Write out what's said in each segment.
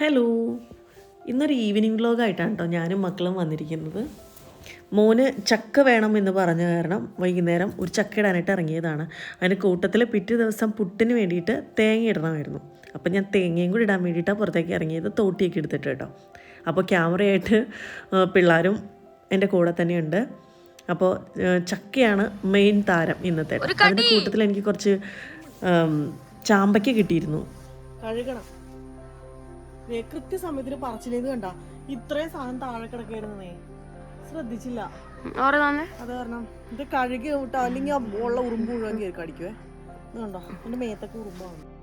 Hello. ഇന്നൊരു evening വ്ലോഗായിട്ടാണ് കേട്ടോ ഞാനും മക്കളും വന്നിരിക്കുന്നത്. മോന് ചക്ക വേണം എന്ന് പറഞ്ഞ കാരണം വൈകുന്നേരം ഒരു ചക്ക ഇടാനായിട്ട് ഇറങ്ങിയതാണ്. അതിന് കൂട്ടത്തിൽ പിറ്റേ ദിവസം പുട്ടിന് വേണ്ടിയിട്ട് തേങ്ങ ഇടണമായിരുന്നു. അപ്പം ഞാൻ തേങ്ങയും കൂടി ഇടാൻ വേണ്ടിയിട്ടാണ് പുറത്തേക്ക് ഇറങ്ങിയത്. തോട്ടിയൊക്കെ എടുത്തിട്ട് കേട്ടോ അപ്പോൾ ക്യാമറയായിട്ട് പിള്ളേരും എന്റെ കൂടെ തന്നെയുണ്ട്. അപ്പോൾ ചക്കയാണ് മെയിൻ താരം ഇന്നത്തെ അതിന്റെ കൂട്ടത്തിൽ എനിക്ക് കുറച്ച് ചാമ്പയ്ക്ക് കിട്ടിയിരുന്നു. കഴുകണം. കൃത്യസമയത്തിന് പറച്ചിലേത് കണ്ട. ഇത്രയും സാധനം താഴെ കിടക്കായിരുന്നേ. ശ്രദ്ധിച്ചില്ല. അത് കാരണം ഇത് കഴുകി വിട്ടോ അല്ലെങ്കിൽ ആ ഉള്ള ഉറുമ്പ് മുഴുവൻ കയറി കടിക്കുവേ. ഇതുണ്ടോ എന്റെ മേത്തൊക്കെ ഉറുമ്പാണ്.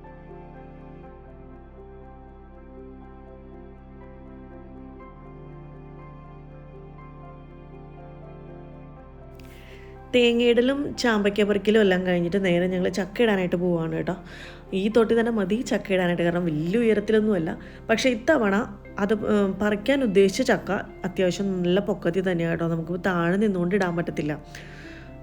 തേങ്ങയിടലും ചാമ്പയ്ക്ക പറിക്കലും എല്ലാം കഴിഞ്ഞിട്ട് നേരെ ഞങ്ങൾ ചക്ക ഇടാനായിട്ട് പോവാണ് കേട്ടോ. ഈ തൊട്ടി തന്നെ മതി ചക്ക ഇടാനായിട്ട്. കാരണം വലിയ ഉയരത്തിലൊന്നുമല്ല. പക്ഷേ ഇത്തവണ അത് പറിക്കാൻ ഉദ്ദേശിച്ച ചക്ക അത്യാവശ്യം നല്ല പൊക്കത്തിൽ തന്നെയാണ് കേട്ടോ. നമുക്ക് താഴെ നിന്നുകൊണ്ട് ഇടാൻ പറ്റത്തില്ല.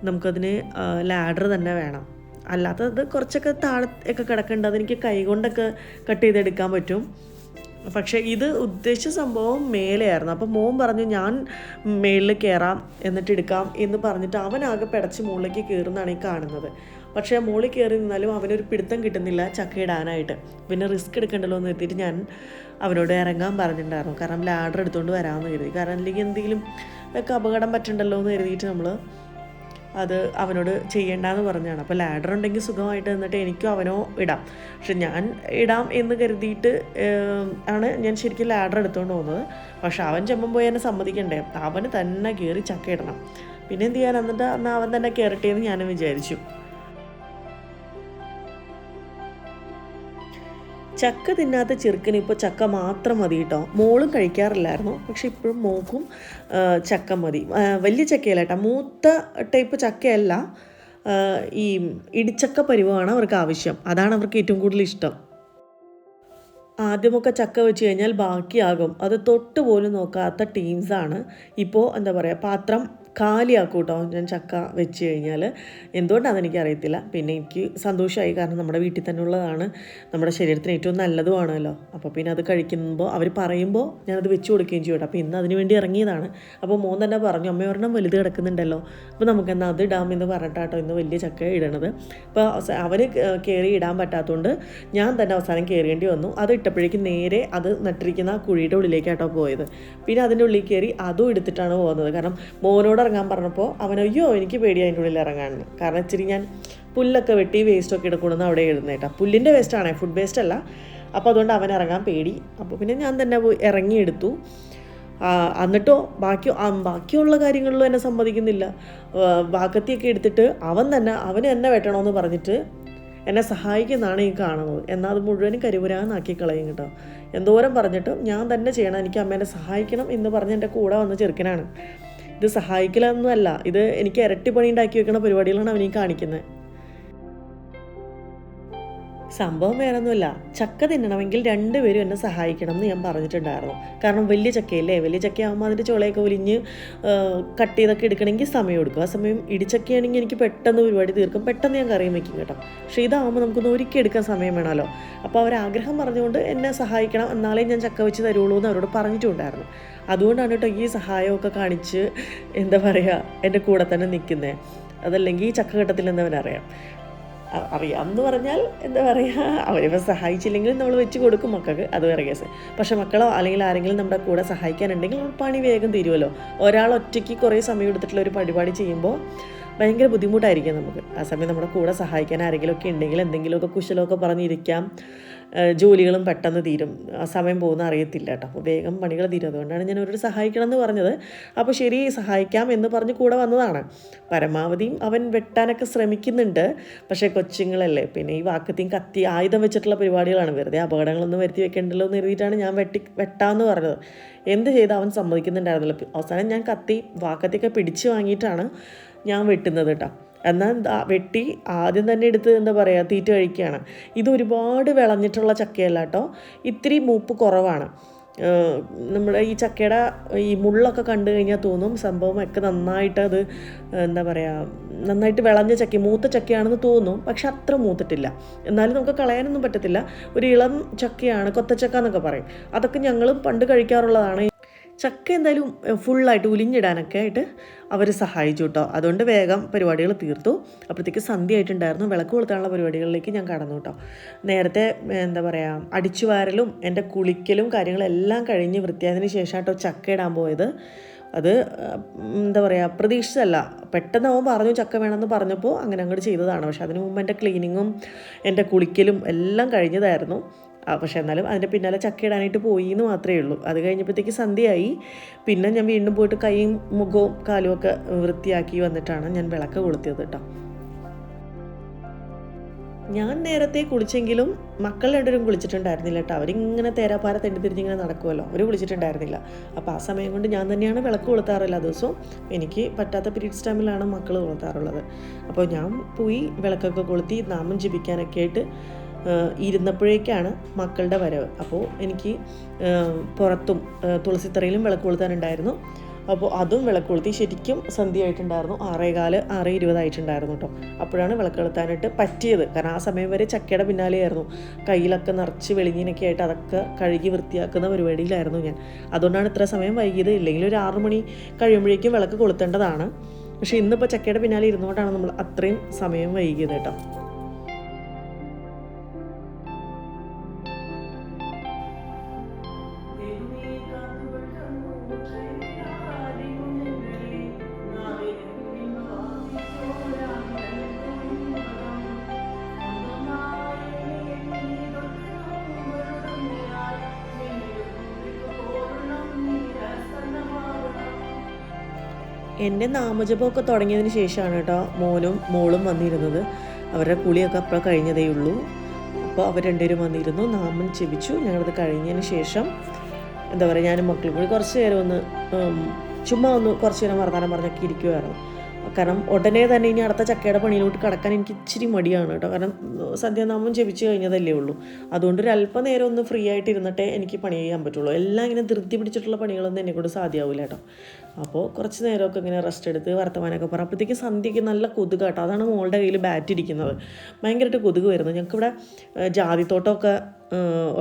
നമുക്കതിന് ലാഡർ തന്നെ വേണം. അല്ലാത്ത അത് കുറച്ചൊക്കെ താഴെ ഒക്കെ കിടക്കുന്നുണ്ട് അതെനിക്ക് കൈകൊണ്ടൊക്കെ കട്ട് ചെയ്തെടുക്കാൻ പറ്റും. പക്ഷേ ഇത് ഉദ്ദേശിച്ച സംഭവം മേലെയായിരുന്നു. അപ്പോൾ മോൻ പറഞ്ഞു ഞാൻ മേളിൽ കയറാം എന്നിട്ട് എടുക്കാം എന്ന് പറഞ്ഞിട്ട് അവനാകെ പിടച്ച് മുകളിലേക്ക് കയറുന്നതാണ് ഈ കാണുന്നത്. പക്ഷേ മോളിൽ കയറി നിന്നാലും അവനൊരു പിടുത്തം കിട്ടുന്നില്ല ചക്ക ഇടാനായിട്ട് പിന്നെ റിസ്ക് എടുക്കണ്ടല്ലോ എന്ന് എത്തിയിട്ട് ഞാൻ അവനോട് ഇറങ്ങാൻ പറഞ്ഞിട്ടുണ്ടായിരുന്നു. കാരണം ലാഡർ എടുത്തുകൊണ്ട് വരാമെന്ന് കരുതി. കാരണം അല്ലെങ്കിൽ എന്തെങ്കിലും ഒക്കെ അപകടം പറ്റണ്ടല്ലോ എന്ന് കരുതിയിട്ട് നമ്മൾ അത് അവനോട് ചെയ്യേണ്ടെന്ന് പറഞ്ഞാണ് അപ്പോൾ ലാഡർ ഉണ്ടെങ്കിൽ സുഖമായിട്ട് നിന്നിട്ട് എനിക്കും അവനോ ഇടാം. പക്ഷെ ഞാൻ ഇടാം എന്ന് കരുതിയിട്ട് ആണ് ഞാൻ ശരിക്കും ലാഡർ എടുത്തുകൊണ്ട് പോകുന്നത്. പക്ഷെ അവൻ ചെമ്പം പോയി എന്നെ സമ്മതിക്കണ്ടേ? അവന് തന്നെ കയറി ചക്ക ഇടണം പിന്നെ എന്ത് ചെയ്യാൻ എന്നിട്ട് അവൻ തന്നെ കയറട്ടെ എന്ന് ഞാനും വിചാരിച്ചു. ചക്ക തിന്നാത്ത ചെറുക്കന് ഇപ്പോൾ ചക്ക മാത്രം മതി കേട്ടോ. മോളും കഴിക്കാറില്ലായിരുന്നു. പക്ഷെ ഇപ്പോഴും മോക്കും ചക്ക മതി. വലിയ ചക്കയല്ല കേട്ടോ. മൂത്ത ടൈപ്പ് ചക്കയല്ല. ഈ ഇടിച്ചക്ക പരിവമാണ് അവർക്ക് ആവശ്യം. അതാണ് അവർക്ക് ഏറ്റവും കൂടുതൽ ഇഷ്ടം. ആദ്യമൊക്കെ ചക്ക വെച്ച് കഴിഞ്ഞാൽ ബാക്കിയാകും. അത് തൊട്ട് പോലും നോക്കാത്ത ടീംസാണ് ഇപ്പോൾ എന്താ പറയുക പാത്രം കാലിയാക്കും കേട്ടോ ഞാൻ ചക്ക വെച്ച് കഴിഞ്ഞാൽ എന്തുകൊണ്ടാണെന്ന് എനിക്കറിയത്തില്ല. പിന്നെ എനിക്ക് സന്തോഷമായി കാരണം നമ്മുടെ വീട്ടിൽ തന്നെ ഉള്ളതാണ്. നമ്മുടെ ശരീരത്തിന് ഏറ്റവും നല്ലതുമാണല്ലോ. അപ്പോൾ പിന്നെ അത് കഴിക്കുമ്പോൾ അവർ പറയുമ്പോൾ ഞാനത് വെച്ച് കൊടുക്കുകയും ചെയ്യും അപ്പോൾ ഇന്ന് അതിന് വേണ്ടി ഇറങ്ങിയതാണ്. അപ്പോൾ മോൻ തന്നെ പറഞ്ഞു അമ്മ ഒരെണ്ണം വലുത് കിടക്കുന്നുണ്ടല്ലോ. അപ്പോൾ നമുക്ക് അത് ഇടാം എന്ന് പറഞ്ഞിട്ടാട്ടോ ഇന്ന് വലിയ ചക്ക ഇടണത്. അപ്പോൾ അവർ കയറി ഇടാൻ പറ്റാത്തതുകൊണ്ട് ഞാൻ തന്നെ അവസാനം കയറേണ്ടി വന്നു. അത് ഇട്ടപ്പോഴേക്കും നേരെ അത് നട്ടിരിക്കുന്ന കുഴിയുടെ ഉള്ളിലേക്കാട്ടോ പോയത്. പിന്നെ അതിന്റെ ഉള്ളിൽ കയറി അതും എടുത്തിട്ടാണ് പോകുന്നത്. കാരണം മോനോട് ഇറങ്ങാൻ പറഞ്ഞപ്പോൾ അവൻ അയ്യോ എനിക്ക് പേടി അതിന്റെ ഉള്ളിൽ ഇറങ്ങാൻ കാരണം ഇച്ചിരി ഞാൻ പുല്ലൊക്കെ വെട്ടി വേസ്റ്റൊക്കെ എടുക്കണമെന്ന് അവിടെ എഴുന്നേറ്റാ. പുല്ലിന്റെ വേസ്റ്റാണേ ഫുഡ് വേസ്റ്റ് അല്ല. അപ്പോൾ അതുകൊണ്ട് അവൻ ഇറങ്ങാൻ പേടി. അപ്പോൾ പിന്നെ ഞാൻ തന്നെ ഇറങ്ങിയെടുത്തു. എന്നിട്ടോ ബാക്കി ബാക്കിയുള്ള കാര്യങ്ങളിലും എന്നെ സമ്മതിക്കുന്നില്ല. വാക്കത്തിയൊക്കെ എടുത്തിട്ട് അവൻ തന്നെ അവന് എന്നെ വെട്ടണമെന്ന് പറഞ്ഞിട്ട് എന്നെ സഹായിക്കുന്നതാണ് ഈ കാണുന്നത്. എന്നാൽ അത് മുഴുവനും കരിപുരാന്നാക്കി കളയും കേട്ടോ. എന്തോരം പറഞ്ഞിട്ടും ഞാൻ തന്നെ ചെയ്യണം എനിക്ക് അമ്മേനെ സഹായിക്കണം എന്ന് പറഞ്ഞ് എന്റെ കൂടെ വന്ന ചെറുക്കനാണ്. ഇത് സഹായിക്കലൊന്നുമല്ല ഇത് എനിക്ക് ഇരട്ടി പണി ഉണ്ടാക്കി വെക്കുന്ന പരിപാടികളാണ് അവനീ കാണിക്കുന്നത് സംഭവം വേറൊന്നുമില്ല. ചക്ക തിന്നണമെങ്കിൽ രണ്ടുപേരും എന്നെ സഹായിക്കണം എന്ന് ഞാൻ പറഞ്ഞിട്ടുണ്ടായിരുന്നു. കാരണം വലിയ ചക്കയല്ലേ? വലിയ ചക്കയാകുമ്പോൾ അതിന്റെ ചുളയൊക്കെ ഒലിഞ്ഞ് കട്ട് ചെയ്തൊക്കെ എടുക്കണമെങ്കിൽ സമയം എടുക്കും. ആ സമയം ഇടിച്ചക്കയാണെങ്കിൽ എനിക്ക് പെട്ടെന്ന് പരിപാടി തീർക്കും. പെട്ടെന്ന് ഞാൻ കറിയും വെക്കും കേട്ടോ. പക്ഷേ ഇതാകുമ്പോൾ നമുക്കൊന്ന് ഒരുക്കി എടുക്കാൻ സമയം വേണമല്ലോ. അപ്പോൾ അവരാഗ്രഹം പറഞ്ഞുകൊണ്ട് എന്നെ സഹായിക്കണം. എന്നാലേ ഞാൻ ചക്ക വെച്ച് തരുള്ളൂ എന്ന് അവരോട് പറഞ്ഞിട്ടുണ്ടായിരുന്നു. അതുകൊണ്ടാണ് കേട്ടോ ഈ സഹായമൊക്കെ കാണിച്ച് എന്താ പറയുക എന്റെ കൂടെ തന്നെ നിൽക്കുന്നത് അതല്ലെങ്കിൽ ഈ ചക്കഘട്ടത്തിൽ എന്നവനറിയാം അ- അറിയാം എന്ന് പറഞ്ഞാൽ എന്താ പറയുക അവരിപ്പം സഹായിച്ചില്ലെങ്കിലും നമ്മൾ വെച്ച് കൊടുക്കും മക്കൾക്ക്. അത് വേറെ കേസ്. പക്ഷെ മക്കളോ അല്ലെങ്കിൽ ആരെങ്കിലും നമ്മുടെ കൂടെ സഹായിക്കാനുണ്ടെങ്കിൽ പണി വേഗം തീരുമല്ലോ ഒരാൾ ഒറ്റയ്ക്ക് കുറേ സമയം എടുത്തിട്ടുള്ള ഒരു പരിപാടി ചെയ്യുമ്പോൾ ഭയങ്കര ബുദ്ധിമുട്ടായിരിക്കും നമുക്ക്. ആ സമയം നമ്മുടെ കൂടെ സഹായിക്കാൻ ആരെങ്കിലുമൊക്കെ ഉണ്ടെങ്കിൽ എന്തെങ്കിലുമൊക്കെ കുശലമൊക്കെ പറഞ്ഞിരിക്കാം ജോലികളും പെട്ടെന്ന് തീരും. ആ സമയം പോകുന്ന അറിയത്തില്ല കേട്ടോ. അപ്പോൾ വേഗം പണികൾ തീരും. അതുകൊണ്ടാണ് ഞാൻ അവരോട് സഹായിക്കണം എന്ന് പറഞ്ഞത്. അപ്പോൾ ശരി സഹായിക്കാം എന്ന് പറഞ്ഞ് കൂടെ വന്നതാണ്. പരമാവധിയും അവൻ വെട്ടാനൊക്കെ ശ്രമിക്കുന്നുണ്ട്. പക്ഷേ കൊച്ചുങ്ങളല്ലേ പിന്നെ ഈ വാക്കത്തിയും കത്തി ആയുധം വെച്ചിട്ടുള്ള പരിപാടികളാണ്. വെറുതെ അപകടങ്ങളൊന്നും വരുത്തി വെക്കേണ്ടല്ലോ എന്ന് എഴുതിയിട്ടാണ് ഞാൻ വെട്ടി വെട്ടാമെന്ന് പറഞ്ഞത്. എന്ത് ചെയ്ത് അവൻ സമ്മതിക്കുന്നുണ്ടായിരുന്നില്ല. അവസാനം ഞാൻ കത്തി വാക്കത്തിയൊക്കെ പിടിച്ചു വാങ്ങിയിട്ടാണ് ഞാൻ വെട്ടുന്നത് കേട്ടോ. എന്നാൽ വെട്ടി ആദ്യം തന്നെ എടുത്ത് എന്താ പറയുക തീറ്റ കഴിക്കുകയാണ്. ഇത് ഒരുപാട് വിളഞ്ഞിട്ടുള്ള ചക്കയല്ല കേട്ടോ. ഇത്തിരി മൂപ്പ് കുറവാണ്. നമ്മുടെ ഈ ചക്കയുടെ ഈ മുള്ളൊക്കെ കണ്ടു കഴിഞ്ഞാൽ തോന്നും സംഭവം ഒക്കെ നന്നായിട്ട് അത് എന്താ പറയുക നന്നായിട്ട് വിളഞ്ഞ ചക്ക മൂത്ത ചക്കയാണെന്ന് തോന്നും പക്ഷെ അത്ര മൂത്തിട്ടില്ല. എന്നാലും നമുക്ക് കളയാനൊന്നും പറ്റത്തില്ല. ഒരു ഇളം ചക്കയാണ് കൊത്തച്ചക്ക എന്നൊക്കെ പറയും. അതൊക്കെ ഞങ്ങളും പണ്ട് കഴിക്കാറുള്ളതാണ്. ചക്ക എന്തായാലും ഫുള്ളായിട്ട് ഉലിഞ്ഞിടാനൊക്കെ ആയിട്ട് അവർ സഹായിച്ചു കേട്ടോ അതുകൊണ്ട് വേഗം പരിപാടികൾ തീർത്തു. അപ്പോഴത്തേക്ക് സന്ധ്യ ആയിട്ടുണ്ടായിരുന്നു വിളക്ക് കൊളുത്താനുള്ള പരിപാടികളിലേക്ക് ഞാൻ കടന്നു കേട്ടോ നേരത്തെ എന്താ പറയുക അടിച്ചു വാരലും എന്റെ കുളിക്കലും കാര്യങ്ങളെല്ലാം കഴിഞ്ഞ് വൃത്തിയായതിന് ശേഷം കേട്ടോ ചക്ക ഇടാൻ പോയത്. അത് എന്താ പറയുക പ്രതീക്ഷിച്ചല്ല പെട്ടെന്ന് അവൻ പറഞ്ഞു ചക്ക വേണമെന്ന് പറഞ്ഞപ്പോൾ അങ്ങനെ അങ്ങോട്ട് ചെയ്തതാണ്. പക്ഷെ അതിന് മുമ്പ് എന്റെ ക്ലീനിങ്ങും എന്റെ കുളിക്കലും എല്ലാം കഴിഞ്ഞതായിരുന്നു. പക്ഷെ എന്നാലും അതിന്റെ പിന്നാലെ ചക്ക ഇടാനായിട്ട് പോയി എന്ന് മാത്രമേ ഉള്ളൂ. അത് കഴിഞ്ഞപ്പോഴത്തേക്ക് സന്ധ്യയായി. പിന്നെ ഞാൻ വീണ്ടും പോയിട്ട് കൈയും മുഖവും കാലും ഒക്കെ വൃത്തിയാക്കി വന്നിട്ടാണ് ഞാൻ വിളക്ക് കൊളുത്തിയത് കേട്ടോ. ഞാൻ നേരത്തെ കുളിച്ചെങ്കിലും മക്കൾ രണ്ടുപേരും കുളിച്ചിട്ടുണ്ടായിരുന്നില്ല കേട്ടോ. അവരിങ്ങനെ തേരാപ്പാര തെണ്ടി തിരിഞ്ഞിങ്ങനെ നടക്കുമല്ലോ അവർ കുളിച്ചിട്ടുണ്ടായിരുന്നില്ല. അപ്പോൾ ആ സമയം കൊണ്ട് ഞാൻ തന്നെയാണ് വിളക്ക് കൊളുത്താറ് എല്ലാ ദിവസവും എനിക്ക് പറ്റാത്ത പീരീഡ്സ് ടൈമിലാണ് മക്കൾ കൊളുത്താറുള്ളത്. അപ്പോൾ ഞാൻ പോയി വിളക്കൊക്കെ കൊളുത്തി നാമം ജപിക്കാനൊക്കെ ആയിട്ട് ഇരുന്നപ്പോഴേക്കാണ് മക്കളുടെ വരവ്. അപ്പോൾ എനിക്ക് പുറത്തും തുളസിത്തറയിലും വിളക്ക് കൊളുത്താനുണ്ടായിരുന്നു. അപ്പോൾ അതും വിളക്ക് കൊളുത്തി ശരിക്കും സന്ധ്യ ആയിട്ടുണ്ടായിരുന്നു ആറേകാൽ ആറ് ഇരുപതായിട്ടുണ്ടായിരുന്നു കേട്ടോ അപ്പോഴാണ് വിളക്ക് കൊളുത്താനായിട്ട് പറ്റിയത്. കാരണം ആ സമയം വരെ ചക്കയുടെ പിന്നാലെയായിരുന്നു. കയ്യിലൊക്കെ നിറച്ച് വെളിഞ്ഞിനൊക്കെ ആയിട്ട് അതൊക്കെ കഴുകി വൃത്തിയാക്കുന്ന പരിപാടിയിലായിരുന്നു ഞാൻ. അതുകൊണ്ടാണ് ഇത്ര സമയം വൈകിയത്. ഇല്ലെങ്കിൽ ഒരു ആറു മണി കഴിയുമ്പോഴേക്കും വിളക്ക് കൊളുത്തേണ്ടതാണ്. പക്ഷേ ഇന്നിപ്പോൾ ചക്കയുടെ പിന്നാലെ ഇരുന്നുകൊണ്ടാണ് നമ്മൾ അത്രയും സമയം വൈകിയത് കേട്ടോ എന്റെ നാമജപമൊക്കെ തുടങ്ങിയതിന് ശേഷമാണ് കേട്ടോ മോനും മോളും വന്നിരുന്നത്. അവരുടെ കുളിയൊക്കെ അപ്പോൾ കഴിഞ്ഞതേ ഉള്ളൂ. അപ്പോൾ അവർ രണ്ടുപേരും വന്നിരുന്നു. നാമം ചെവിച്ചു ഞങ്ങളത് കഴിഞ്ഞതിന് ശേഷം എന്താ പറയുക ഞാനും മക്കളും കൂടി കുറച്ച് നേരം ഒന്ന് ചുമ്മാ ഒന്ന് കുറച്ച് നേരം വർത്തമാനം പറഞ്ഞൊക്കെ ഇരിക്കുമായിരുന്നു കാരണം ഉടനെ തന്നെ ഇനി അടുത്ത ചക്കയുടെ പണിയിലോട്ട് കടക്കാൻ എനിക്ക് ഇച്ചിരി മടിയാണ് കേട്ടോ. കാരണം സന്ധ്യാനാമം ജപിച്ചു കഴിഞ്ഞതല്ലേ ഉള്ളൂ. അതുകൊണ്ട് ഒരു അല്പം നേരം ഒന്ന് ഫ്രീ ആയിട്ട് ഇരുന്നിട്ടേ എനിക്ക് പണി ചെയ്യാൻ പറ്റുള്ളൂ. എല്ലാം ഇങ്ങനെ ധൃതി പിടിച്ചിട്ടുള്ള പണികളൊന്നും എന്നെ കൊണ്ട് സാധ്യമാവില്ല കേട്ടോ. അപ്പോൾ കുറച്ച് നേരമൊക്കെ ഇങ്ങനെ റെസ്റ്റ് എടുത്ത് വർത്തമാനമൊക്കെ പറ. അപ്പോഴത്തേക്ക് സന്ധ്യയ്ക്ക് നല്ല കൊതുക് കേട്ടോ. അതാണ് മോളുടെ കയ്യിൽ ബാറ്റ് ഇരിക്കുന്നത്. ഭയങ്കരമായിട്ട് കൊതുക് വരുന്നത്. ഞങ്ങൾക്കിവിടെ ജാതിത്തോട്ടമൊക്കെ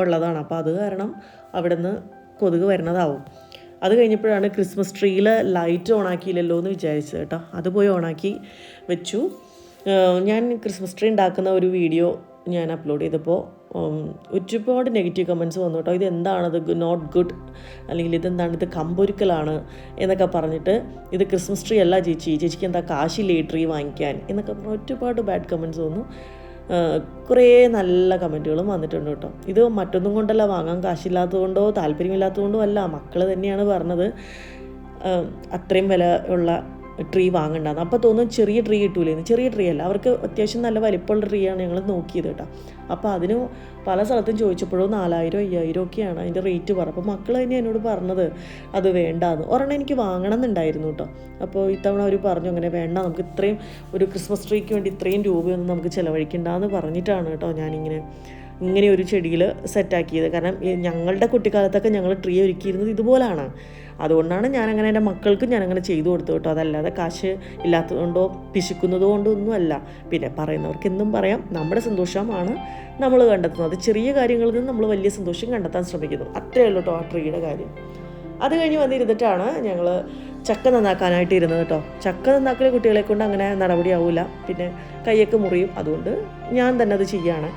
ഉള്ളതാണ്. അപ്പോൾ അത് കാരണം അവിടെ നിന്ന് കൊതുക് വരുന്നതാവും. അത് കഴിഞ്ഞപ്പോഴാണ് ക്രിസ്മസ് ട്രീയിൽ ലൈറ്റ് ഓൺ ആക്കിയില്ലല്ലോ എന്ന് വിചാരിച്ചത് കേട്ടോ. അത് പോയി ഓണാക്കി വെച്ചു. ഞാൻ ക്രിസ്മസ് ട്രീ ഉണ്ടാക്കുന്ന ഒരു വീഡിയോ ഞാൻ അപ്ലോഡ് ചെയ്തപ്പോൾ ഒരുപാട് നെഗറ്റീവ് കമൻസ് വന്നു കേട്ടോ. ഇത് എന്താണത്? നോട്ട് ഗുഡ് അല്ലെങ്കിൽ ഇതെന്താണ്? ഇത് കമ്പൊരുക്കലാണ് എന്നൊക്കെ പറഞ്ഞിട്ട് ഇത് ക്രിസ്മസ് ട്രീ അല്ല ചേച്ചി. ചേച്ചിക്ക് എന്താ കാശില്ലേ ട്രീ വാങ്ങിക്കാൻ? എന്നൊക്കെ പറഞ്ഞ് ഒരുപാട് ബാഡ് കമൻസ് വന്നു. കുറേ നല്ല കമന്റുകളും വന്നിട്ടുണ്ട് കേട്ടോ. ഇത് മറ്റൊന്നും കൊണ്ടല്ല വാങ്ങാൻ കാശില്ലാത്തതുകൊണ്ടോ താല്പര്യമില്ലാത്തതുകൊണ്ടോ അല്ല മക്കൾ തന്നെയാണ് പറഞ്ഞത്. അത്രയും വില ഉള്ള ട്രീ വാങ്ങണ്ടെന്ന്. അപ്പോൾ തോന്നും ചെറിയ ട്രീ കിട്ടൂലേന്ന്. ചെറിയ ട്രീ അല്ല. അവർക്ക് അത്യാവശ്യം നല്ല വലിപ്പമുള്ള ട്രീ ആണ് ഞങ്ങൾ നോക്കിയത് കേട്ടോ. അപ്പോൾ അതിന് പല സ്ഥലത്തും ചോദിച്ചപ്പോഴും നാലായിരം അയ്യായിരം ഒക്കെയാണ് അതിന്റെ റേറ്റ് പറ അപ്പോൾ മക്കൾ തന്നെ എന്നോട് പറഞ്ഞത് അത് വേണ്ടാന്ന്. ഒരെണ്ണം എനിക്ക് വാങ്ങണം എന്നുണ്ടായിരുന്നു കേട്ടോ. അപ്പോൾ ഇത്തവണ അവർ പറഞ്ഞു അങ്ങനെ വേണ്ട. നമുക്ക് ഇത്രയും ഒരു ക്രിസ്മസ് ട്രീക്ക് വേണ്ടി ഇത്രയും രൂപയൊന്നും നമുക്ക് ചിലവഴിക്കണ്ടെന്ന് പറഞ്ഞിട്ടാണ് കേട്ടോ ഞാനിങ്ങനെ ഇങ്ങനെ ഒരു ചെടിയിൽ സെറ്റാക്കിയത് കാരണം ഞങ്ങളുടെ കുട്ടിക്കാലത്തൊക്കെ ഞങ്ങൾ ട്രീ ഒരുക്കിയിരുന്നത് ഇതുപോലാണ്. അതുകൊണ്ടാണ് ഞാനങ്ങനെ എന്റെ മക്കൾക്ക് ഞാനങ്ങനെ ചെയ്തു കൊടുത്തു കേട്ടോ. അതല്ലാതെ കാശ് ഇല്ലാത്തതുകൊണ്ടോ പിശുക്കുന്നത് കൊണ്ടോ പിന്നെ പറയുന്നവർക്ക് എന്തും പറയാം. നമ്മുടെ സന്തോഷമാണ് നമ്മൾ കണ്ടെത്തുന്നത്. ചെറിയ കാര്യങ്ങളിൽ നിന്ന് നമ്മൾ വലിയ സന്തോഷം കണ്ടെത്താൻ ശ്രമിക്കുന്നു. അത്രയേ ഉള്ളൂ കേട്ടോ ആ ട്രീയുടെ കാര്യം. അത് കഴിഞ്ഞ് വന്നിരുന്നിട്ടാണ് ഞങ്ങൾ ചക്ക നന്നാക്കാനായിട്ട് ഇരുന്നത് കേട്ടോ. ചക്ക നന്നാക്കൽ കുട്ടികളെ കൊണ്ട് അങ്ങനെ നടപടിയാവില്ല പിന്നെ കൈയൊക്കെ മുറിയും. അതുകൊണ്ട് ഞാൻ തന്നെ അത് ചെയ്യാണ്.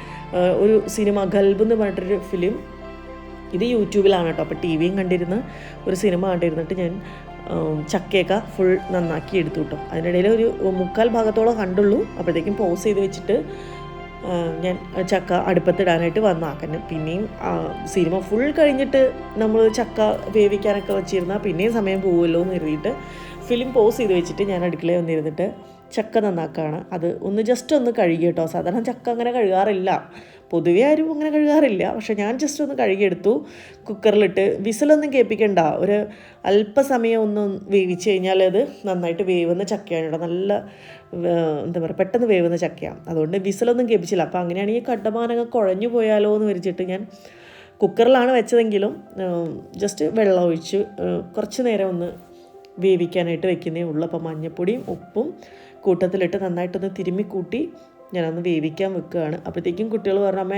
ഒരു സിനിമ ഗൽബ് എന്ന് പറഞ്ഞിട്ടൊരു ഫിലിം ഇത് യൂട്യൂബിലാണ് കേട്ടോ. അപ്പോൾ ടി വിയും കണ്ടിരുന്ന് ഒരു സിനിമ കണ്ടിരുന്നിട്ട് ഞാൻ ചക്കയൊക്കെ ഫുൾ നന്നാക്കി എടുത്തു കിട്ടും. അതിനിടയിൽ ഒരു മുക്കാൽ ഭാഗത്തോളം കണ്ടുള്ളൂ. അപ്പോഴത്തേക്കും പോസ് ചെയ്ത് വെച്ചിട്ട് ഞാൻ ചക്ക അടുപ്പത്തിടാനായിട്ട് വന്നാക്കന്നെ പിന്നെയും സിനിമ ഫുൾ കഴിഞ്ഞിട്ട് നമ്മൾ ചക്ക വേവിക്കാനൊക്കെ വെച്ചിരുന്നാൽ പിന്നെയും സമയം പോകുമല്ലോ എന്ന് കരുതിയിട്ട് ഫിലിം പോസ് ചെയ്ത് വെച്ചിട്ട് ഞാൻ അടുക്കളയിൽ വന്നിരുന്നിട്ട് ചക്ക നന്നാക്കുകയാണ് അത് ഒന്ന് ജസ്റ്റ് ഒന്ന് കഴുകി കേട്ടോ സാധാരണ ചക്ക അങ്ങനെ കഴുകാറില്ല. പൊതുവെ ആരും അങ്ങനെ കഴുകാറില്ല. പക്ഷേ ഞാൻ ജസ്റ്റ് ഒന്ന് കഴുകിയെടുത്തു. കുക്കറിലിട്ട് വിസിലൊന്നും കേൾപ്പിക്കണ്ട. ഒരു അല്പസമയം ഒന്ന് വേവിച്ച് കഴിഞ്ഞാൽ അത് നന്നായിട്ട് വേവുന്ന ചക്കയാണ് കേട്ടോ നല്ല എന്താ പറയുക പെട്ടെന്ന് വേവുന്ന ചക്കയാണ് അതുകൊണ്ട് വിസിലൊന്നും കേൾപ്പിച്ചില്ല. അപ്പോൾ അങ്ങനെയാണെങ്കിൽ കണ്ടമാനങ്ങ് കുഴഞ്ഞു പോയാലോ എന്ന് വിരിച്ചിട്ട് ഞാൻ കുക്കറിലാണ് വെച്ചതെങ്കിലും ജസ്റ്റ് വെള്ളം ഒഴിച്ച് കുറച്ച് നേരം ഒന്ന് വേവിക്കാനായിട്ട് വെക്കുന്നേ ഉള്ളൂ. അപ്പോൾ മഞ്ഞപ്പൊടിയും ഉപ്പും കൂട്ടത്തിലിട്ട് നന്നായിട്ടൊന്ന് തിരുമ്മി കൂട്ടി ഞാനൊന്ന് വേവിക്കാൻ വെക്കുകയാണ്. അപ്പോഴത്തേക്കും കുട്ടികൾ പറഞ്ഞു അമ്മ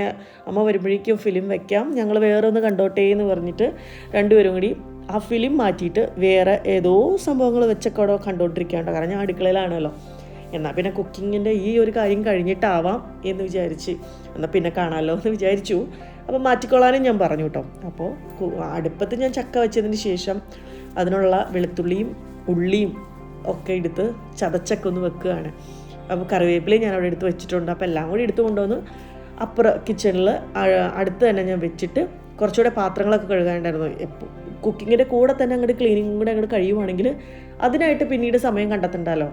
അമ്മ വരുമ്പോഴേക്കും ഫിലിം വെക്കാം. ഞങ്ങൾ വേറെ ഒന്ന് കണ്ടോട്ടേ എന്ന് പറഞ്ഞിട്ട് രണ്ടുപേരും കൂടി ആ ഫിലിം മാറ്റിയിട്ട് വേറെ ഏതോ സംഭവങ്ങൾ വെച്ചൊക്കെ കണ്ടോണ്ടിരിക്കാണ്ടോ കാരണം ഞാൻ അടുക്കളയിലാണല്ലോ. എന്നാൽ പിന്നെ കുക്കിങ്ങിന്റെ ഈ ഒരു കാര്യം കഴിഞ്ഞിട്ടാവാം എന്ന് വിചാരിച്ച് എന്നാൽ പിന്നെ കാണാമല്ലോ എന്ന് വിചാരിച്ചു. അപ്പോൾ മാറ്റിക്കൊള്ളാനും ഞാൻ പറഞ്ഞു കേട്ടോ. അപ്പോൾ അടുപ്പത്ത് ഞാൻ ചക്ക വെച്ചതിന് ശേഷം അതിനുള്ള വെളുത്തുള്ളിയും ഉള്ളിയും ഒക്കെ എടുത്ത് ചതച്ചൊക്കെ ഒന്ന് വെക്കുകയാണ്. അപ്പോൾ കറിവേപ്പിലയും ഞാൻ അവിടെ എടുത്ത് വെച്ചിട്ടുണ്ട്. അപ്പോൾ എല്ലാം കൂടി എടുത്തു കൊണ്ടുവന്ന് അപ്പുറം കിച്ചണിൽ അടുത്ത് തന്നെ ഞാൻ വെച്ചിട്ട് കുറച്ചുകൂടെ പാത്രങ്ങളൊക്കെ കഴുകാനുണ്ടായിരുന്നു. എപ്പോൾ കുക്കിങ്ങിന്റെ കൂടെ തന്നെ അങ്ങോട്ട് ക്ലീനിങ്ങും കൂടെ അങ്ങോട്ട് കഴിയുവാണെങ്കിൽ അതിനായിട്ട് പിന്നീട് സമയം കണ്ടെത്തണ്ടല്ലോ.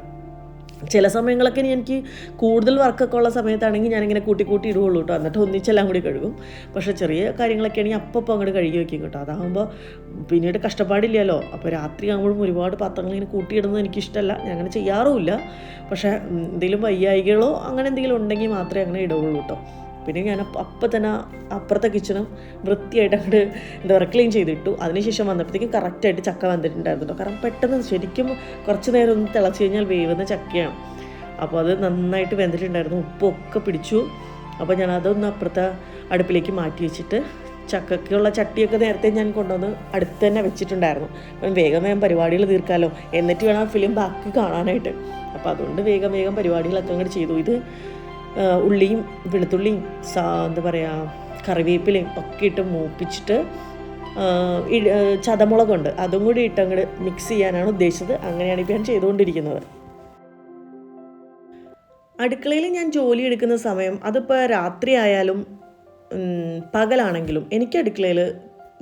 ചില സമയങ്ങളൊക്കെ എനിക്ക് കൂടുതൽ വർക്കൊക്കെ ഉള്ള സമയത്താണെങ്കിൽ ഞാനിങ്ങനെ കൂട്ടി കൂട്ടി ഇടുകയുള്ളൂ കേട്ടോ. എന്നിട്ട് ഒന്നിച്ചെല്ലാം കൂടി കഴുകും. പക്ഷേ ചെറിയ കാര്യങ്ങളൊക്കെ ആണെങ്കിൽ അപ്പം അങ്ങോട്ട് കഴുകി വയ്ക്കും കേട്ടോ. അതാകുമ്പോൾ പിന്നീട് കഷ്ടപ്പാടില്ലല്ലോ. അപ്പോൾ രാത്രി ആകുമ്പോഴും ഒരുപാട് പാത്രങ്ങൾ ഇങ്ങനെ കൂട്ടിയിടുന്നത് എനിക്കിഷ്ടമല്ല. ഞാൻ അങ്ങനെ ചെയ്യാറുമില്ല. പക്ഷേ എന്തെങ്കിലും വയ്യായികളോ അങ്ങനെ എന്തെങ്കിലും ഉണ്ടെങ്കിൽ മാത്രമേ അങ്ങനെ ഇടുകയുള്ളൂ കേട്ടോ. പിന്നെ ഞാൻ അപ്പം തന്നെ അപ്പുറത്തെ കിച്ചണും വൃത്തിയായിട്ട് അങ്ങോട്ട് എന്താ പറയുക ക്ലീൻ ചെയ്തിട്ടു. അതിനുശേഷം വന്നപ്പോഴത്തേക്കും കറക്റ്റായിട്ട് ചക്ക വന്നിട്ടുണ്ടായിരുന്നു. കാരണം പെട്ടെന്ന് ശരിക്കും കുറച്ച് നേരം ഒന്ന് തിളച്ച് കഴിഞ്ഞാൽ വേവുന്ന ചക്കയാണ്. അപ്പോൾ അത് നന്നായിട്ട് വെന്തിട്ടുണ്ടായിരുന്നു. ഉപ്പൊക്കെ പിടിച്ചു. അപ്പോൾ ഞാൻ അതൊന്ന് അപ്പുറത്തെ അടുപ്പിലേക്ക് മാറ്റി വെച്ചിട്ട് ചക്കയ്ക്കുള്ള ചട്ടിയൊക്കെ നേരത്തെ ഞാൻ കൊണ്ടുവന്ന് അടുത്ത് തന്നെ വെച്ചിട്ടുണ്ടായിരുന്നു. അപ്പം വേഗം വേഗം പരിപാടികൾ തീർക്കാമല്ലോ എന്നിട്ട് വേണം ആ ഫിലിം ബാക്കി കാണാനായിട്ട്. അപ്പോൾ അതുകൊണ്ട് വേഗം വേഗം പരിപാടികളൊക്കെ അങ്ങോട്ട് ചെയ്തു. ഇത് ഉള്ളിയും വെളുത്തുള്ളിയും സാ എന്താ പറയുക കറിവേപ്പിലയും ഒക്കെ ഇട്ട് മൂപ്പിച്ചിട്ട് ചതമുളകുണ്ട്. അതും കൂടി ഇട്ട് മിക്സ് ചെയ്യാനാണ് ഉദ്ദേശിച്ചത്. അങ്ങനെയാണ് ഇപ്പോൾ ഞാൻ ചെയ്തുകൊണ്ടിരിക്കുന്നത്. അടുക്കളയിൽ ഞാൻ ജോലി എടുക്കുന്ന സമയം അതിപ്പോൾ രാത്രി ആയാലും പകലാണെങ്കിലും എനിക്ക് അടുക്കളയിൽ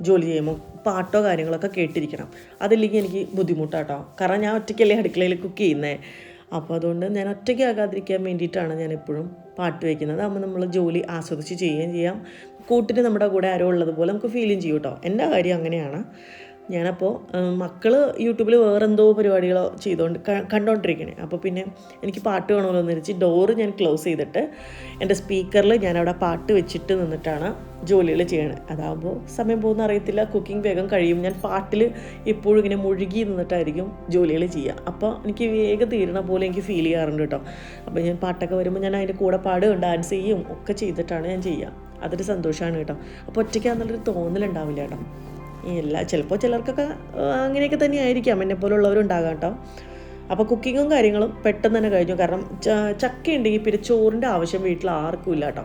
ജോലി ചെയ്യുമ്പോൾ പാട്ടോ കാര്യങ്ങളൊക്കെ കേട്ടിരിക്കണം. അതില്ലെങ്കിൽ എനിക്ക് ബുദ്ധിമുട്ടാട്ടോ. കാരണം ഞാൻ ഒറ്റയ്ക്കല്ലേ അടുക്കളയിൽ കുക്ക് ചെയ്യുന്നത് അപ്പോൾ അതുകൊണ്ട് ഞാൻ ഒറ്റയ്ക്ക് ആകാതിരിക്കാൻ വേണ്ടിയിട്ടാണ് ഞാൻ എപ്പോഴും പാട്ട് വയ്ക്കുന്നത് അതാകുമ്പോൾ നമ്മൾ ജോലി ആസ്വദിച്ച് ചെയ്യുകയും ചെയ്യാം. കൂട്ടിന് നമ്മുടെ കൂടെ ആരോ ഉള്ളതുപോലെ നമുക്ക് ഫീലും ചെയ്യും കേട്ടോ എന്റെ കാര്യം അങ്ങനെയാണ്. ഞാനപ്പോൾ മക്കൾ യൂട്യൂബിൽ വേറെ എന്തോ പരിപാടികളോ ചെയ്തുകൊണ്ട് കണ്ടോണ്ടിരിക്കണേ. അപ്പോൾ പിന്നെ എനിക്ക് പാട്ട് വേണമല്ലോ എന്ന് വെച്ച് ഡോറ് ഞാൻ ക്ലോസ് ചെയ്തിട്ട് എന്റെ സ്പീക്കറിൽ ഞാൻ അവിടെ പാട്ട് വെച്ചിട്ട് നിന്നിട്ടാണ് ജോലികൾ ചെയ്യണത് അതാകുമ്പോൾ സമയം പോകുന്ന അറിയത്തില്ല കുക്കിംഗ് വേഗം കഴിയും. ഞാൻ പാട്ടിൽ എപ്പോഴും ഇങ്ങനെ മുഴുകി നിന്നിട്ടായിരിക്കും ജോലികൾ ചെയ്യുക. അപ്പോൾ എനിക്ക് വേഗം തീരണ പോലെ എനിക്ക് ഫീൽ ചെയ്യാറുണ്ട് കേട്ടോ അപ്പോൾ ഞാൻ പാട്ടൊക്കെ വരുമ്പോൾ ഞാൻ അതിന്റെ കൂടെ പാടുകയും ഡാൻസ് ചെയ്യും ഒക്കെ ചെയ്തിട്ടാണ് ഞാൻ ചെയ്യുക. അതൊരു സന്തോഷമാണ് കേട്ടോ അപ്പോൾ ഒറ്റയ്ക്കാന്നുള്ളൊരു തോന്നലുണ്ടാവില്ല കേട്ടോ എല്ലാ ചിലപ്പോൾ ചിലർക്കൊക്കെ അങ്ങനെയൊക്കെ തന്നെ ആയിരിക്കാം. എന്നെ പോലുള്ളവരുണ്ടാകാം കേട്ടോ അപ്പോൾ കുക്കിങ്ങും കാര്യങ്ങളും പെട്ടെന്ന് തന്നെ കഴിഞ്ഞു. കാരണം ചക്ക ഉണ്ടെങ്കിൽ പിന്നെ ചോറിന്റെ ആവശ്യം വീട്ടിൽ ആർക്കും ഇല്ല കേട്ടോ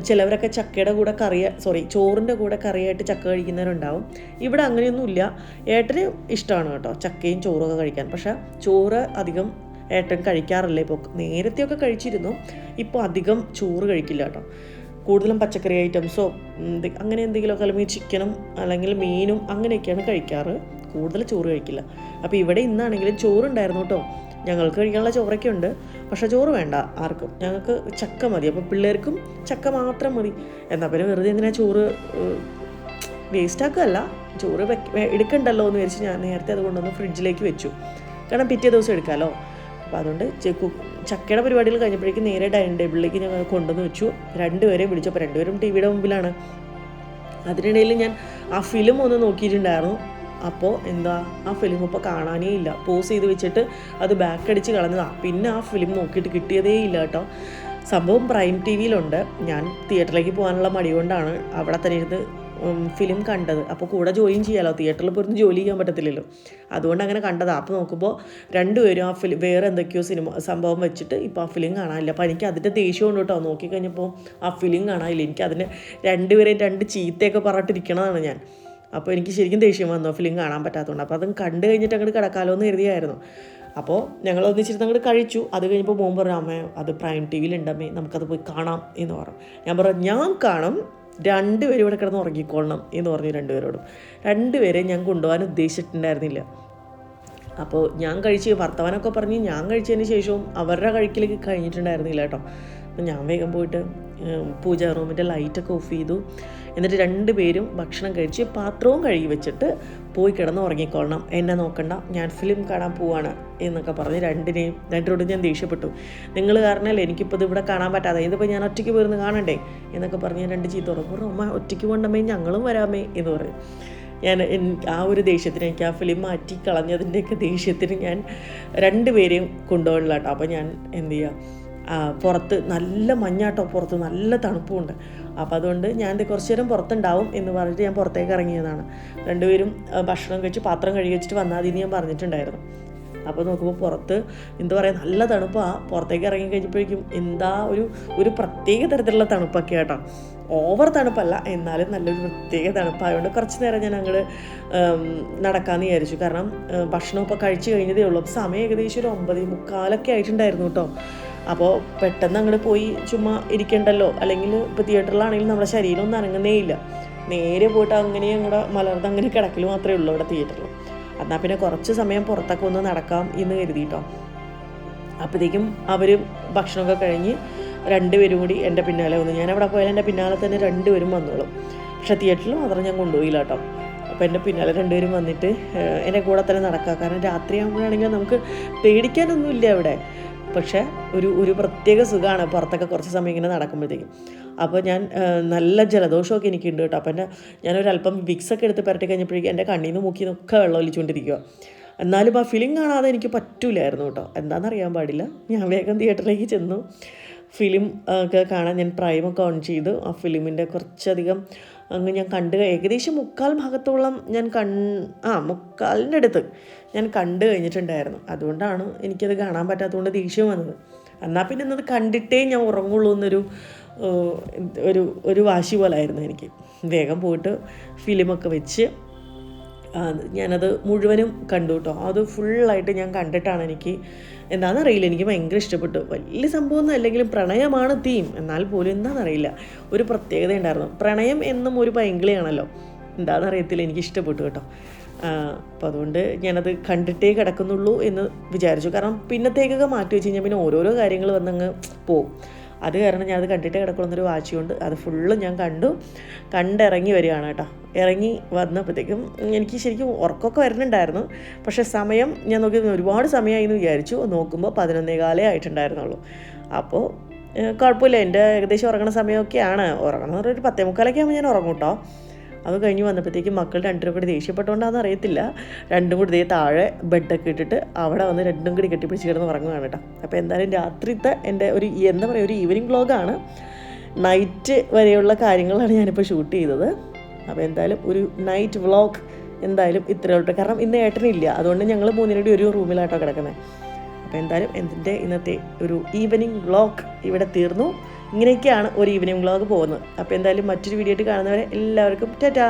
ചിലവരൊക്കെ ചക്കയുടെ കൂടെ കറി സോറി ചോറിന്റെ കൂടെ കറിയായിട്ട് ചക്ക കഴിക്കുന്നവരുണ്ടാവും. ഇവിടെ അങ്ങനെയൊന്നും ഇല്ല. ഏട്ടന് ഇഷ്ടമാണ് കേട്ടോ ചക്കയും ചോറൊക്കെ കഴിക്കാൻ. പക്ഷേ ചോറ് അധികം ഏട്ടൻ കഴിക്കാറില്ല. ഇപ്പോൾ നേരത്തെയൊക്കെ കഴിച്ചിരുന്നു. ഇപ്പോൾ അധികം ചോറ് കഴിക്കില്ല കേട്ടോ കൂടുതലും പച്ചക്കറി ഐറ്റംസോ അങ്ങനെ എന്തെങ്കിലുമൊക്കെ അല്ലെങ്കിൽ ചിക്കനും അല്ലെങ്കിൽ മീനും അങ്ങനെയൊക്കെയാണ് കഴിക്കാറ്. കൂടുതൽ ചോറ് കഴിക്കില്ല. അപ്പോൾ ഇവിടെ ഇന്നാണെങ്കിലും ചോറുണ്ടായിരുന്നു കേട്ടോ. ഞങ്ങൾക്ക് കഴിക്കാനുള്ള ചോറൊക്കെ ഉണ്ട്. പക്ഷേ ചോറ് വേണ്ട ആർക്കും. ഞങ്ങൾക്ക് ചക്ക മതി. അപ്പോൾ പിള്ളേർക്കും ചക്ക മാത്രം മതി. എന്നാൽ പിന്നെ വെറുതെ എന്തിനാ ചോറ് വേസ്റ്റാക്കുകയല്ല ചോറ് വെക്ക എടുക്കണ്ടല്ലോ എന്ന് വിചാരിച്ച് ഞാൻ നേരത്തെ അത് കൊണ്ടുവന്ന് ഫ്രിഡ്ജിലേക്ക് വെച്ചു. കാരണം പിറ്റേ ദിവസം എടുക്കാമല്ലോ അപ്പോൾ അതുകൊണ്ട് ചക്കയുടെ പരിപാടികൾ കഴിഞ്ഞപ്പോഴേക്കും നേരെ ഡൈനിങ് ടേബിളിലേക്ക് ഞങ്ങൾ കൊണ്ടുവന്ന് വെച്ചു. രണ്ടുപേരെയും വിളിച്ചപ്പോൾ രണ്ടുപേരും ടി വിയുടെ മുമ്പിലാണ്. അതിനിടയിൽ ഞാൻ ആ ഫിലിം ഒന്ന് നോക്കിയിട്ടുണ്ടായിരുന്നു. അപ്പോൾ എന്താ ആ ഫിലിം ഇപ്പോൾ കാണാനേ ഇല്ല. പോസ് ചെയ്ത് വെച്ചിട്ട് അത് ബാക്ക് അടിച്ച് കളഞ്ഞതാണ് പിന്നെ ആ ഫിലിം നോക്കിയിട്ട് കിട്ടിയതേ ഇല്ല കേട്ടോ. സംഭവം പ്രൈം ടി വിയിലുണ്ട് ഞാൻ തിയേറ്ററിലേക്ക് പോകാനുള്ള മടി കൊണ്ടാണ് അവിടെ തന്നെ ഇരുന്ന് ഫിലിം കണ്ടത്. അപ്പോൾ കൂടെ ജോയിൻ ചെയ്യാമല്ലോ തിയേറ്ററിൽ പോയിരുന്നു ജോലി ചെയ്യാൻ പറ്റത്തില്ലല്ലോ. അതുകൊണ്ട് അങ്ങനെ കണ്ടതാണ് അപ്പോൾ നോക്കുമ്പോൾ രണ്ടുപേരും ആ ഫിലിം വേറെ എന്തൊക്കെയോ സിനിമ സംഭവം വെച്ചിട്ട് ഇപ്പോൾ ആ ഫിലിം കാണാനില്ല. അപ്പോൾ എനിക്ക് അതിന്റെ ദേഷ്യം ഉണ്ട് കേട്ടോ. നോക്കിക്കഴിഞ്ഞപ്പോൾ ആ ഫിലിം കാണാനില്ല. എനിക്ക് അതിന് രണ്ടുപേരെയും രണ്ട് ചീത്തയൊക്കെ പറഞ്ഞിട്ടിരിക്കണതാണ് ഞാൻ. അപ്പോൾ എനിക്ക് ശരിക്കും ദേഷ്യം വന്നു ഫിലിം കാണാൻ പറ്റാത്തതുകൊണ്ട്. അപ്പോൾ അതും കണ്ടു കഴിഞ്ഞിട്ട് അങ്ങോട്ട് കിടക്കാമല്ലോ എന്ന് കരുതിയായിരുന്നു. അപ്പോൾ ഞങ്ങൾ ഒന്നിച്ചിരുന്ന് അങ്ങോട്ട് കഴിച്ചു. അത് കഴിഞ്ഞപ്പോൾ മോൻ പറഞ്ഞു അമ്മേ അത് പ്രൈം ടി വിയിലുണ്ടമ്മേ നമുക്കത് പോയി കാണാം എന്ന് പറഞ്ഞു. ഞാൻ പറഞ്ഞു ഞാൻ കാണും. രണ്ടുപേരും ഇവിടെ കിടന്ന് ഉറങ്ങിക്കൊള്ളണം എന്ന് പറഞ്ഞു രണ്ടുപേരോടും. രണ്ടുപേരെ ഞാൻ കൊണ്ടുപോകാൻ ഉദ്ദേശിച്ചിട്ടുണ്ടായിരുന്നില്ല. അപ്പോൾ ഞാൻ കഴിച്ച് വർത്തമാനമൊക്കെ പറഞ്ഞ് ഞാൻ കഴിച്ചതിന് ശേഷവും അവരുടെ കഴിക്കലേക്ക് കഴിഞ്ഞിട്ടുണ്ടായിരുന്നില്ല കേട്ടോ. അപ്പം ഞാൻ വേഗം പോയിട്ട് പൂജ റൂമിന്റെ ലൈറ്റൊക്കെ ഓഫ് ചെയ്തു. എന്നിട്ട് രണ്ടുപേരും ഭക്ഷണം കഴിച്ച് പാത്രവും കഴുകി വെച്ചിട്ട് പോയി കിടന്ന് ഉറങ്ങിക്കൊള്ളണം. എന്നെ നോക്കണ്ട ഞാൻ ഫിലിം കാണാൻ പോവാണ് എന്നൊക്കെ പറഞ്ഞ് രണ്ടിനെയും രണ്ടിനോടും ഞാൻ ദേഷ്യപ്പെട്ടു. നിങ്ങൾ കാരണമല്ലേ എനിക്കിപ്പോൾ ഇത് ഇവിടെ കാണാൻ പറ്റാതെ? ഇതിപ്പോൾ ഞാൻ ഒറ്റയ്ക്ക് പോയിരുന്ന് കാണണ്ടേ? എന്നൊക്കെ പറഞ്ഞ് ഞാൻ രണ്ട് ചീത്ത ഉറപ്പുറം അമ്മ ഒറ്റയ്ക്ക് പോകണ്ടമേ ഞങ്ങളും വരാമേ എന്ന് പറഞ്ഞു. ഞാൻ ആ ഒരു ദേഷ്യത്തിന് എനിക്ക് ആ ഫിലിം മാറ്റി കളഞ്ഞതിന്റെയൊക്കെ ദേഷ്യത്തിന് ഞാൻ രണ്ടുപേരെയും കൊണ്ടുപോകണില്ല കേട്ടോ അപ്പോൾ ഞാൻ എന്ത് ചെയ്യുക പുറത്ത് നല്ല മഞ്ഞാട്ടോ പുറത്ത് നല്ല തണുപ്പുമുണ്ട്. അപ്പോൾ അതുകൊണ്ട് ഞാൻ കുറച്ച് നേരം പുറത്തുണ്ടാവും എന്ന് പറഞ്ഞിട്ട് ഞാൻ പുറത്തേക്ക് ഇറങ്ങിയതാണ്. രണ്ടുപേരും ഭക്ഷണം കഴിച്ച് പാത്രം കഴുകി വെച്ചിട്ട് വന്നാൽ മതി ഞാൻ പറഞ്ഞിട്ടുണ്ടായിരുന്നു. അപ്പോൾ നോക്കുമ്പോൾ പുറത്ത് എന്താ പറയുക നല്ല തണുപ്പാണ് പുറത്തേക്ക് ഇറങ്ങി കഴിഞ്ഞപ്പോഴേക്കും എന്താ ഒരു ഒരു പ്രത്യേക തരത്തിലുള്ള തണുപ്പൊക്കെ കേട്ടോ ഓവർ തണുപ്പല്ല എന്നാലും നല്ലൊരു പ്രത്യേക തണുപ്പായതുകൊണ്ട് കുറച്ച് നേരം ഞാൻ അങ്ങോട്ട് നടക്കാമെന്ന് വിചാരിച്ചു. കാരണം ഭക്ഷണമൊക്കെ കഴിച്ച് കഴിഞ്ഞതേ ഉള്ളൂ. സമയം ഏകദേശം ഒരു ഒമ്പത് മുക്കാലൊക്കെ ആയിട്ടുണ്ടായിരുന്നു കേട്ടോ. അപ്പോൾ പെട്ടെന്ന് അങ്ങോട്ട് പോയി ചുമ്മാ ഇരിക്കണ്ടല്ലോ? അല്ലെങ്കിൽ ഇപ്പോൾ തിയേറ്ററിലാണെങ്കിലും നമ്മുടെ ശരീരം ഒന്നും അനങ്ങുന്നേ ഇല്ല. നേരെ പോയിട്ട് അങ്ങനെ അങ്ങോട്ട് മലർന്ന് അങ്ങനെ കിടക്കൽ മാത്രമേ ഉള്ളൂ അവിടെ തിയേറ്ററിൽ എന്നാൽ പിന്നെ കുറച്ച് സമയം പുറത്തൊക്കെ ഒന്ന് നടക്കാം എന്ന് കരുതിയിട്ടോ അപ്പോഴത്തേക്കും അവർ ഭക്ഷണമൊക്കെ കഴിഞ്ഞ് രണ്ടുപേരും കൂടി എന്റെ പിന്നാലെ വന്നു. ഞാൻ അവിടെ പോയാൽ എന്റെ പിന്നാലെ തന്നെ രണ്ടുപേരും വന്നോളും. പക്ഷേ തിയേറ്ററിൽ മാത്രം ഞാൻ കൊണ്ടുപോയില്ല കേട്ടോ. അപ്പോൾ എന്റെ പിന്നാലെ രണ്ടുപേരും വന്നിട്ട് എന്റെ കൂടെ തന്നെ നടക്കുക കാരണം രാത്രിയാകുമ്പോഴാണെങ്കിൽ നമുക്ക് പേടിക്കാനൊന്നുമില്ല അവിടെ പക്ഷേ ഒരു ഒരു പ്രത്യേക സുഖമാണ് പുറത്തൊക്കെ കുറച്ച് സമയം ഇങ്ങനെ നടക്കുമ്പോഴത്തേക്കും. അപ്പോൾ ഞാൻ നല്ല ജലദോഷമൊക്കെ എനിക്കുണ്ട് കേട്ടോ. അപ്പോൾ എന്റെ ഞാനൊരല്പം വിക്സൊക്കെ എടുത്ത് പുരട്ടി കഴിഞ്ഞപ്പോഴേക്കും എന്റെ കണ്ണിൽ നിന്ന് മുക്കി നിന്നൊക്കെ വെള്ളം ഒലിച്ചുകൊണ്ടിരിക്കുക എന്നാലും ആ ഫിലിം കാണാതെ എനിക്ക് പറ്റൂലായിരുന്നു കേട്ടോ. എന്താണെന്നറിയാൻ പാടില്ല. ഞാൻ വേഗം തിയേറ്ററിലേക്ക് ചെന്നു. ഫിലിം ഒക്കെ കാണാൻ ഞാൻ പ്രൈമൊക്കെ ഓൺ ചെയ്തു. ആ ഫിലിമിന്റെ കുറച്ചധികം അങ്ങ് ഞാൻ കണ്ട് ഏകദേശം മുക്കാൽ ഭാഗത്തോളം ഞാൻ കൺ ആ മുക്കാലിന്റെ അടുത്ത് ഞാൻ കണ്ടു കഴിഞ്ഞിട്ടുണ്ടായിരുന്നു. അതുകൊണ്ടാണ് എനിക്കത് കാണാൻ പറ്റാത്തതുകൊണ്ട് ദേഷ്യം വന്നത്. എന്നാൽ പിന്നെ ഇന്നത് കണ്ടിട്ടേ ഞാൻ ഉറങ്ങുള്ളൂ എന്നൊരു ഒരു ഒരു വാശി പോലായിരുന്നു എനിക്ക്. വേഗം പോയിട്ട് ഫിലിമൊക്കെ വെച്ച് ഞാനത് മുഴുവനും കണ്ടു കേട്ടോ അത് ഫുള്ളായിട്ട് ഞാൻ കണ്ടിട്ടാണ് എനിക്ക് എന്താണെന്നറിയില്ല എനിക്ക് ഭയങ്കര ഇഷ്ടപ്പെട്ടു. വലിയ സംഭവമൊന്നും അല്ലെങ്കിലും പ്രണയമാണ് തീം എന്നാൽ പോലും എന്താണെന്നറിയില്ല ഒരു പ്രത്യേകത ഉണ്ടായിരുന്നു പ്രണയം എന്നും ഒരു പൈങ്കിളിയാണല്ലോ. എന്താണെന്നറിയത്തില്ല എനിക്ക് ഇഷ്ടപ്പെട്ടു കേട്ടോ. അപ്പോൾ അതുകൊണ്ട് ഞാനത് കണ്ടിട്ടേ കിടക്കുന്നുള്ളൂ എന്ന് വിചാരിച്ചു. കാരണം പിന്നത്തേക്കൊക്കെ മാറ്റി വെച്ച് കഴിഞ്ഞാൽ പിന്നെ ഓരോരോ കാര്യങ്ങൾ വന്നങ്ങ് പോവും. അത് കാരണം ഞാൻ അത് കണ്ടിട്ടേ കിടക്കണമെന്നൊരു വാശിയുണ്ട്. അത് ഫുള്ളും ഞാൻ കണ്ടു. കണ്ടിറങ്ങി വരികയാണ് കേട്ടോ. ഇറങ്ങി വന്നപ്പോഴത്തേക്കും എനിക്ക് ശരിക്കും ഉറക്കമൊക്കെ വരുന്നുണ്ടായിരുന്നു. പക്ഷേ സമയം ഞാൻ നോക്കി ഒരുപാട് സമയമായി എന്ന് വിചാരിച്ചു. നോക്കുമ്പോൾ പതിനൊന്നേ കാലേ ആയിട്ടുണ്ടായിരുന്നുള്ളൂ അപ്പോൾ കുഴപ്പമില്ല. എന്റെ ഏകദേശം ഉറങ്ങണ സമയമൊക്കെയാണ്. ഉറങ്ങണം എന്ന് പറഞ്ഞാൽ ഒരു പത്തേ മുക്കാലൊക്കെ ആകുമ്പോൾ ഞാൻ ഉറങ്ങും കേട്ടോ. അത് കഴിഞ്ഞ് വന്നപ്പോഴത്തേക്കും മക്കൾ രണ്ടും കൂടി ദേഷ്യപ്പെട്ടുകൊണ്ടാണെന്ന് അറിയത്തില്ല. രണ്ടും കൂടി ദേ താഴെ ബെഡൊക്കെ ഇട്ടിട്ട് അവിടെ വന്ന് രണ്ടും കൂടി കെട്ടിപ്പിടിച്ച് കിടന്ന് ഉറങ്ങുകയാണ് കേട്ടോ. അപ്പോൾ എന്തായാലും രാത്രിത്തെ എന്റെ ഒരു എന്താ പറയുക ഒരു ഈവനിങ് വ്ളോഗാണ് നൈറ്റ് വരെയുള്ള കാര്യങ്ങളാണ് ഞാനിപ്പോൾ ഷൂട്ട് ചെയ്തത്. അപ്പോൾ എന്തായാലും ഒരു നൈറ്റ് വ്ളോഗ് എന്തായാലും ഇത്രയേ ഉള്ളൂ. കാരണം ഇന്ന് ഏട്ടനില്ല. അതുകൊണ്ട് ഞങ്ങൾ മൂന്നിനടി ഒരു റൂമിലാട്ടോ കിടക്കുന്നത് അപ്പോൾ എന്തായാലും എന്റെ ഇന്നത്തെ ഒരു ഈവനിങ് വ്ളോഗ് ഇവിടെ തീർന്നു. ഇങ്ങനെയൊക്കെയാണ് ഒരു ഈവനിങ് വ്ളോഗ് പോകുന്നത്. അപ്പോൾ എന്തായാലും മറ്റൊരു വീഡിയോ ആയിട്ട് കാണുന്നവരെ എല്ലാവർക്കും ടാറ്റാ